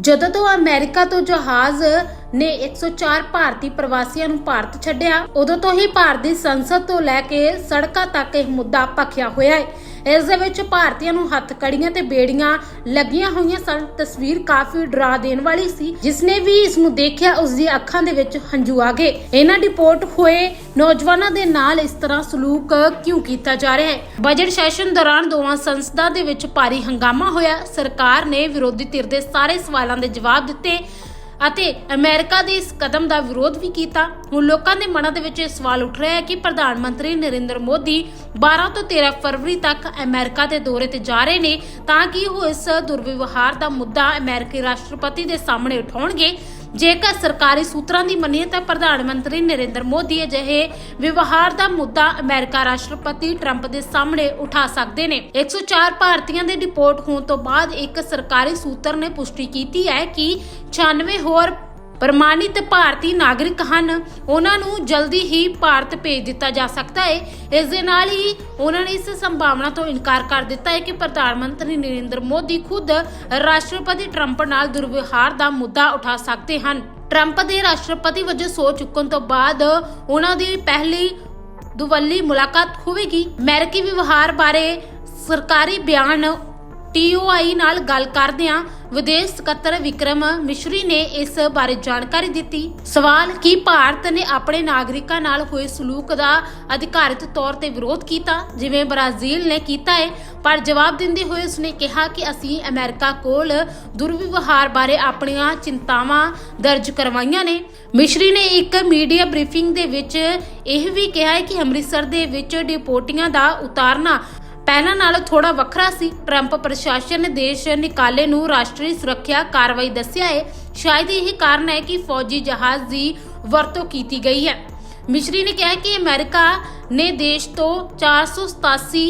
ਜਦੋਂ ਤੋਂ ਅਮਰੀਕਾ ਤੋਂ ਜਹਾਜ਼ ਨੇ 104 ਭਾਰਤੀ ਪ੍ਰਵਾਸੀਆਂ ਨੂੰ ਭਾਰਤ ਛੱਡਿਆ। ਉਦੋਂ ਤੋਂ ਹੀ ਭਾਰਤ ਦੀ ਸੰਸਦ ਤੋਂ ਲੈ ਕੇ ਸੜਕਾਂ ਤੱਕ ਇਹ ਮੁੱਦਾ ਭਖਿਆ ਹੋਇਆ ਹੈ। ਇਸ ਦੇ ਵਿੱਚ ਭਾਰਤੀਆਂ ਨੂੰ ਹੱਥ ਕੜੀਆਂ ਤੇ ਬੇੜੀਆਂ ਲੱਗੀਆਂ ਹੋਈਆਂ ਸਨ। ਤਸਵੀਰ ਕਾਫੀ ਡਰਾ ਦੇਣ ਵਾਲੀ ਸੀ। ਜਿਸ ਨੇ ਵੀ ਇਸ ਨੂੰ ਦੇਖਿਆ, ਉਸ ਦੀ ਅੱਖਾਂ ਦੇ ਵਿੱਚ ਹੰਝੂ ਆ ਗਏ। ਇਹਨਾਂ ਡਿਪੋਰਟ ਹੋਏ ਨੌਜਵਾਨਾਂ ਦੇ ਨਾਲ ਇਸ ਤਰ੍ਹਾਂ ਸਲੂਕ ਕਿਉਂ ਕੀਤਾ ਜਾ ਰਿਹਾ ਹੈ? ਬਜਟ ਸੈਸ਼ਨ ਦੌਰਾਨ ਦੋਵਾਂ ਸੰਸਦਾਂ ਦੇ ਵਿੱਚ ਭਾਰੀ ਹੰਗਾਮਾ ਹੋਇਆ। ਸਰਕਾਰ ਨੇ ਵਿਰੋਧੀ ਧਿਰ ਦੇ ਸਾਰੇ ਸਵਾਲਾਂ ਦੇ ਜਵਾਬ ਦਿੱਤੇ। ਅਤੇ ਅਮਰੀਕਾ ਦੇ ਇਸ ਕਦਮ ਦਾ ਵਿਰੋਧ ਵੀ ਕੀਤਾ। ਹੁਣ ਲੋਕਾਂ ਦੇ ਮਨਾਂ ਦੇ ਵਿੱਚ ਇਹ ਸਵਾਲ ਉੱਠ ਰਿਹਾ ਹੈ ਕਿ ਪ੍ਰਧਾਨ ਮੰਤਰੀ ਨਰਿੰਦਰ ਮੋਦੀ 12 ਤੋਂ 13 ਫਰਵਰੀ ਤੱਕ ਅਮਰੀਕਾ ਦੇ ਦੌਰੇ ਤੇ ਜਾ ਰਹੇ ਨੇ ਤਾਂ ਕਿ ਉਹ ਇਸ ਦੁਰਵਿਵਹਾਰ ਦਾ ਮੁੱਦਾ ਅਮਰੀਕੀ ਰਾਸ਼ਟਰਪਤੀ ਦੇ ਸਾਹਮਣੇ ਉਠਾਉਣਗੇ। ਜੇਕਰ ਸਰਕਾਰੀ ਸੂਤਰਾਂ ਦੀ ਮੰਨੀਏ ਤਾਂ ਪ੍ਰਧਾਨ ਮੰਤਰੀ ਨਰਿੰਦਰ ਮੋਦੀ ਅਜਿਹੇ ਵਿਵਹਾਰ ਦਾ ਮੁੱਦਾ ਅਮਰੀਕਾ ਰਾਸ਼ਟਰਪਤੀ ਟਰੰਪ ਦੇ ਸਾਹਮਣੇ ਉਠਾ ਸਕਦੇ ਨੇ। 104 ਭਾਰਤੀਆਂ ਦੇ ਡਿਪੋਰਟ ਹੋਣ ਤੋਂ ਬਾਅਦ ਇੱਕ ਸਰਕਾਰੀ ਸੂਤਰ ਨੇ ਪੁਸ਼ਟੀ ਕੀਤੀ ਹੈ ਕਿ 96 ਹੋਰ ਪ੍ਰਮਾਣਿਤ ਭਾਰਤੀ ਨਾਗਰਿਕ ਹਨ। ਉਹਨਾਂ ਨੂੰ ਜਲਦੀ ਹੀ ਭਾਰਤ ਭੇਜ ਦਿੱਤਾ ਜਾ ਸਕਦਾ ਹੈ ਇਸ ਦੇ ਨਾਲ ਹੀ ਉਹਨਾਂ ਨੇ ਇਸ ਸੰਭਾਵਨਾ ਤੋਂ ਇਨਕਾਰ ਕਰ ਦਿੱਤਾ ਹੈ ਕਿ ਪ੍ਰਧਾਨ ਮੰਤਰੀ ਨਰਿੰਦਰ ਮੋਦੀ ਖੁਦ ਰਾਸ਼ਟਰਪਤੀ ਟਰੰਪ ਨਾਲ ਦੁਰਵਿਵਹਾਰ ਦਾ ਮੁੱਦਾ ਉਠਾ ਸਕਦੇ ਹਨ। ਟਰੰਪ ਦੇ ਰਾਸ਼ਟਰਪਤੀ ਵਜੋਂ ਸੋ ਚੁੱਕਣ ਤੋਂ ਬਾਅਦ ਉਹਨਾਂ ਦੀ ਪਹਿਲੀ ਦੁਵੱਲੀ ਮੁਲਾਕਾਤ ਹੋਵੇਗੀ। ਅਮਰੀਕੀ ਵਿਵਹਾਰ ਬਾਰੇ ਸਰਕਾਰੀ ਬਿਆਨ ਟੀਓਆਈ ਨਾਲ ਗੱਲ ਕਰਦਿਆਂ ਵਿਦੇਸ਼ ਸਕੱਤਰ ਵਿਕਰਮ ਮਿਸ਼ਰੀ ਨੇ ਇਸ ਬਾਰੇ ਜਾਣਕਾਰੀ ਦਿੱਤੀ। ਸਵਾਲ, ਕਿ ਭਾਰਤ ਨੇ ਆਪਣੇ ਨਾਗਰਿਕਾਂ ਨਾਲ ਹੋਏ ਸਲੂਕ ਦਾ ਅਧਿਕਾਰਿਤ ਤੌਰ ਤੇ ਵਿਰੋਧ ਕੀਤਾ? ਜਿਵੇਂ ਬ੍ਰਾਜ਼ੀਲ ਨੇ ਕੀਤਾ ਹੈ ਪਰ ਜਵਾਬ ਦਿੰਦੇ ਹੋਏ ਉਸਨੇ ਕਿਹਾ ਕਿ ਅਸੀਂ ਅਮਰੀਕਾ ਕੋਲ ਦੁਰਵਿਵਹਾਰ ਬਾਰੇ ਆਪਣੀਆਂ ਚਿੰਤਾਵਾਂ ਦਰਜ ਕਰਵਾਈਆਂ ਨੇ। ਮਿਸ਼ਰੀ ਨੇ ਇੱਕ ਮੀਡੀਆ ਬਰੀਫਿੰਗ ਦੇ ਵਿੱਚ ਇਹ ਵੀ ਕਿਹਾ ਹੈ ਕਿ ਅੰਮ੍ਰਿਤਸਰ ਦੇ ਵਿੱਚ ਡਿਪੋਟੀਆਂ ਦਾ ਉਤਾਰਨਾ ਪਹਿਲਾਂ ਨਾਲੋਂ ਥੋੜਾ ਵੱਖਰਾ ਸੀ। ਟਰੰਪ ਪ੍ਰਸ਼ਾਸਨ ਨੇ ਦੇਸ਼ ਨਿਕਾਲੇ ਨੂੰ ਰਾਸ਼ਟਰੀ ਸੁਰੱਖਿਆ ਕਾਰਵਾਈ ਦੱਸਿਆ ਹੈ ਸ਼ਾਇਦ ਇਹ ਕਾਰਨ ਹੈ ਕਿ ਫੌਜੀ ਜਹਾਜ਼ ਦੀ ਵਰਤੋਂ ਕੀਤੀ ਗਈ ਹੈ। ਮਿਸ਼ਰੀ ਨੇ ਕਿਹਾ ਕਿ ਅਮਰੀਕਾ ਨੇ ਦੇਸ਼ ਤੋਂ 487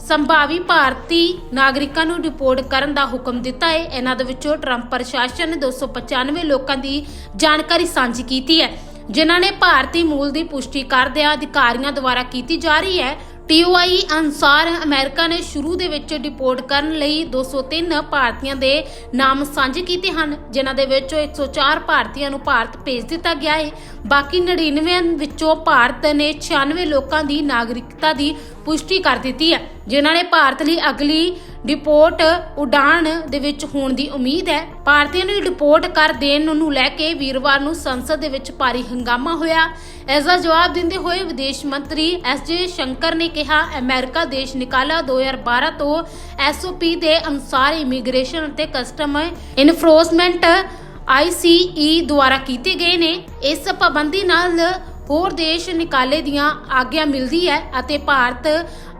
ਸੰਭਾਵੀ ਭਾਰਤੀ ਨਾਗਰਿਕਾਂ ਨੂੰ ਰਿਪੋਰਟ ਕਰਨ ਦਾ ਹੁਕਮ ਦਿੱਤਾ ਹੈ ਇਹਨਾਂ ਦੇ ਵਿੱਚੋਂ ਟਰੰਪ ਪ੍ਰਸ਼ਾਸਨ ਨੇ 295 ਲੋਕਾਂ ਦੀ ਜਾਣਕਾਰੀ ਸਾਂਝੀ ਕੀਤੀ ਹੈ, ਜਿਨ੍ਹਾਂ ਨੇ ਭਾਰਤੀ ਮੂਲ ਦੀ ਪੁਸ਼ਟੀ ਕਰਦਿਆਂ ਅਧਿਕਾਰੀਆਂ ਦੁਆਰਾ ਕੀਤੀ ਜਾ ਰਹੀ ਹੈ। ਟੀਓਆਈ ਅਨਸਾਰ ਅਮਰੀਕਾ ਨੇ ਸ਼ੁਰੂ ਦੇ ਵਿੱਚ ਡਿਪੋਰਟ ਕਰਨ ਲਈ 203 ਭਾਰਤੀਆਂ ਦੇ ਨਾਮ ਸਾਂਝੇ ਕੀਤੇ ਹਨ, ਜਿਨ੍ਹਾਂ ਦੇ ਵਿੱਚੋਂ 104 ਭਾਰਤੀਆਂ ਨੂੰ ਭਾਰਤ ਭੇਜ ਦਿੱਤਾ ਗਿਆ ਹੈ। ਬਾਕੀ 99 ਵਿੱਚੋਂ ਭਾਰਤ ਨੇ 96 ਲੋਕਾਂ ਦੀ ਨਾਗਰਿਕਤਾ ਦੀ ਪੁਸ਼ਟੀ ਕਰ ਦਿੱਤੀ ਹੈ, ਜਿਨ੍ਹਾਂ ਨੇ ਭਾਰਤ ਲਈ ਅਗਲੀ ਡਿਪੋਰਟ ਉਡਾਣ ਦੇ ਵਿੱਚ ਹੋਣ ਦੀ ਉਮੀਦ ਹੈ। ਭਾਰਤੀਆਂ ਨੂੰ ਡਿਪੋਰਟ ਕਰ ਦੇਣ ਨੂੰ ਲੈ ਕੇ ਵੀਰਵਾਰ ਨੂੰ ਸੰਸਦ ਦੇ ਵਿੱਚ ਭਾਰੀ ਹੰਗਾਮਾ ਹੋਇਆ। ਇਸ ਦਾ ਜਵਾਬ ਦਿੰਦੇ ਹੋਏ ਵਿਦੇਸ਼ ਮੰਤਰੀ ਐਸ ਜੇ ਸ਼ੰਕਰ ਨੇ ਕਿਹਾ, ਅਮਰੀਕਾ ਦੇਸ਼ ਨਿਕਾਲਾ 2012 ਤੋਂ ਐਸਓਪੀ ਦੇ ਅਨੁਸਾਰ ਇਮੀਗ੍ਰੇਸ਼ਨ ਅਤੇ ਕਸਟਮ ਇਨਫੋਰਸਮੈਂਟ ਆਈਸੀਈ ਦੁਆਰਾ ਕੀਤੇ ਗਏ ਨੇ। ਇਸ ਪਾਬੰਦੀ ਨਾਲ ਹੋਰ ਦੇਸ਼ ਨਿਕਾਲੇ ਦੀਆਂ ਆਗਿਆ ਮਿਲਦੀ ਹੈ ਅਤੇ ਭਾਰਤ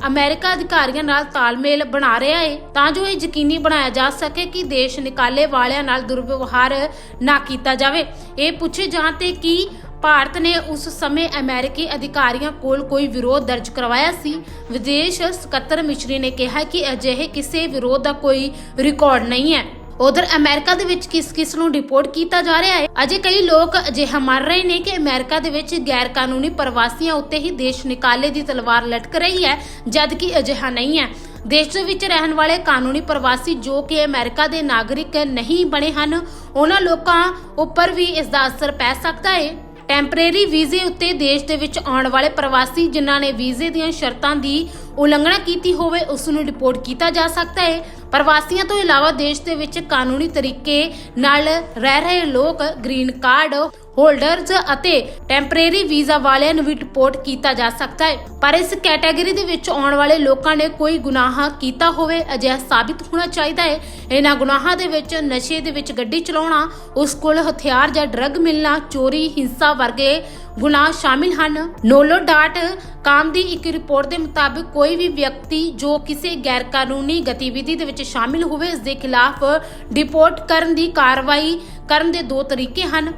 ਅਮਰੀਕਾ ਅਧਿਕਾਰੀਆਂ ਨਾਲ ਤਾਲਮੇਲ ਬਣਾ ਰਿਹਾ ਹੈ। ਤਾਂ ਜੋ ਇਹ ਯਕੀਨੀ ਬਣਾਇਆ ਜਾ ਸਕੇ ਕਿ ਦੇਸ਼ ਨਿਕਾਲੇ ਵਾਲਿਆਂ ਨਾਲ ਦੁਰਵਿਵਹਾਰ ਨਾ ਕੀਤਾ ਜਾਵੇ। ਇਹ ਪੁੱਛੇ ਜਾਣ ਤੇ ਕਿ ਭਾਰਤ ਨੇ ਉਸ ਸਮੇਂ ਅਮਰੀਕੀ ਅਧਿਕਾਰੀਆਂ ਕੋਲ ਕੋਈ ਵਿਰੋਧ ਦਰਜ ਕਰਵਾਇਆ ਸੀ? ਵਿਦੇਸ਼ ਸਕੱਤਰ ਮਿਸ਼ਰੀ ਨੇ ਕਿਹਾ ਕਿ ਅਜਿਹੇ ਕਿਸੇ ਵਿਰੋਧ ਦਾ ਕੋਈ ਰਿਕਾਰਡ ਨਹੀਂ ਹੈ। ਉਧਰ ਅਮਰੀਕਾ ਦੇ ਵਿੱਚ ਕਿਸ ਕਿਸ ਨੂੰ ਰਿਪੋਰਟ ਕੀਤਾ ਜਾ ਰਿਹਾ ਹੈ? ਅਜੇ ਕਈ ਲੋਕ ਅਜਿਹਾ ਮੰਨ ਰਹੇ ਨੇ ਕਿ ਅਮਰੀਕਾ ਦੇ ਵਿੱਚ ਗੈਰ ਕਾਨੂੰਨੀ ਪ੍ਰਵਾਸੀਆਂ ਉੱਤੇ ਹੀ ਦੇਸ਼ ਨਿਕਾਲੇ ਦੀ ਤਲਵਾਰ ਲਟਕ ਰਹੀ ਹੈ ਜਦ ਕਿ ਅਜਿਹਾ ਨਹੀਂ ਹੈ। ਦੇਸ਼ ਦੇ ਵਿੱਚ ਰਹਿਣ ਵਾਲੇ ਕਾਨੂੰਨੀ ਪ੍ਰਵਾਸੀ ਜੋ ਕਿ ਅਮਰੀਕਾ ਦੇ ਨਾਗਰਿਕ ਨਹੀਂ ਬਣੇ ਹਨ, ਉਹਨਾਂ ਲੋਕਾਂ ਉੱਪਰ ਵੀ ਇਸ ਦਾ ਅਸਰ ਪੈ ਸਕਦਾ ਹੈ। ਟੈਂਪਰੇਰੀ ਵੀਜ਼ੇ ਉੱਤੇ ਦੇਸ਼ ਦੇ ਵਿੱਚ ਆਉਣ ਵਾਲੇ ਪ੍ਰਵਾਸੀ ਜਿਨ੍ਹਾਂ ਨੇ ਵੀਜ਼ੇ ਦੀਆਂ ਸ਼ਰਤਾਂ ਦੀ ਉਲੰਘਣਾ ਕੀਤੀ ਹੋਵੇ, ਉਸ ਨੂੰ ਰਿਪੋਰਟ ਕੀਤਾ ਜਾ ਸਕਦਾ ਹੈ। ਪ੍ਰਵਾਸੀਆਂ ਤੋਂ ਇਲਾਵਾ ਦੇਸ਼ ਦੇ ਵਿੱਚ ਕਾਨੂੰਨੀ ਤਰੀਕੇ ਨਾਲ ਰਹਿ ਰਹੇ ਲੋਕ ਗ੍ਰੀਨ ਕਾਰਡ ਹੋਲਡਰਸ ਅਤੇ ਟੈਂਪਰੇਰੀ ਵੀਜ਼ਾ ਵਾਲਿਆਂ ਨੂੰ ਵੀ ਰਿਪੋਰਟ ਕੀਤਾ ਜਾ ਸਕਦਾ ਹੈ। ਪਰ ਇਸ ਕੈਟਾਗਰੀ ਦੇ ਵਿੱਚ ਆਉਣ ਵਾਲੇ ਲੋਕਾਂ ਨੇ ਕੋਈ ਗੁਨਾਹ ਕੀਤਾ ਹੋਵੇ, ਅਜਿਹਾ ਸਾਬਿਤ ਹੋਣਾ ਚਾਹੀਦਾ ਹੈ। ਇਹਨਾਂ ਗੁਨਾਹਾਂ ਦੇ ਵਿੱਚ ਨਸ਼ੇ ਦੇ ਵਿੱਚ ਗੱਡੀ ਚਲਾਉਣਾ, ਉਸ ਕੋਲ ਹਥਿਆਰ ਜਾਂ ਡਰੱਗ ਮਿਲਣਾ, ਚੋਰੀ, ਹਿੰਸਾ ਵਰਗੇ ਗੁਨਾਹ ਸ਼ਾਮਿਲ ਹਨ। ਨੋਲੋ ਡਾਟ ਕਾਮ ਦੀ ਇੱਕ ਰਿਪੋਰਟ ਦੇ ਮੁਤਾਬਿਕ ਕੋਈ ਵੀ ਵਿਅਕਤੀ ਜੋ ਕਿਸੇ ਗੈਰ ਕਾਨੂੰਨੀ ਗਤੀਵਿਧੀ ਦੇ ਵਿੱਚ ਸ਼ਾਮਿਲ ਹੋਵੇ, ਇਸ ਦੇ ਖਿਲਾਫ ਡਿਪੋਰਟ ਕਰਨ ਦੀ ਕਾਰਵਾਈ ਕਰਨ ਦੇ ਦੋ ਤਰੀਕੇ ਹਨ।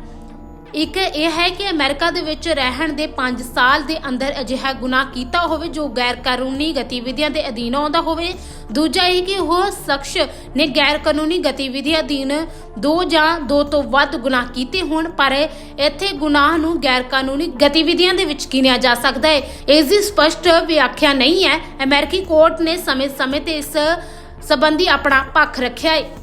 ਇੱਕ ਇਹ ਹੈ ਕਿ ਅਮਰੀਕਾ ਦੇ ਵਿੱਚ ਰਹਿਣ ਦੇ 5 ਸਾਲ ਦੇ ਅੰਦਰ ਅਜਿਹਾ ਗੁਨਾਹ ਕੀਤਾ ਹੋਵੇ ਜੋ ਗੈਰ ਕਾਨੂੰਨੀ ਗਤੀਵਿਧੀਆਂ ਦੇ ਅਧੀਨ ਆਉਂਦਾ ਹੋਵੇ। ਦੂਜਾ ਇਹ ਕਿ ਉਹ ਸ਼ਖਸ ਨੇ ਗੈਰ ਕਾਨੂੰਨੀ ਗਤੀਵਿਧੀਆਂ ਅਧੀਨ ਦੋ ਜਾਂ ਦੋ ਤੋਂ ਵੱਧ ਗੁਨਾਹ ਕੀਤੇ ਹੋਣ, ਪਰ ਇੱਥੇ ਗੁਨਾਹ ਨੂੰ ਗੈਰ ਕਾਨੂੰਨੀ ਗਤੀਵਿਧੀਆਂ ਦੇ ਵਿੱਚ ਗਿਣਿਆ ਜਾ ਸਕਦਾ ਹੈ। ਇਸ ਦੀ ਸਪਸ਼ਟ ਵਿਆਖਿਆ ਨਹੀਂ ਹੈ। ਅਮਰੀਕੀ ਕੋਰਟ ਨੇ ਸਮੇਂ-ਸਮੇਂ ਤੇ ਇਸ ਸਬੰਧੀ ਆਪਣਾ ਪੱਖ ਰੱਖਿਆ ਹੈ।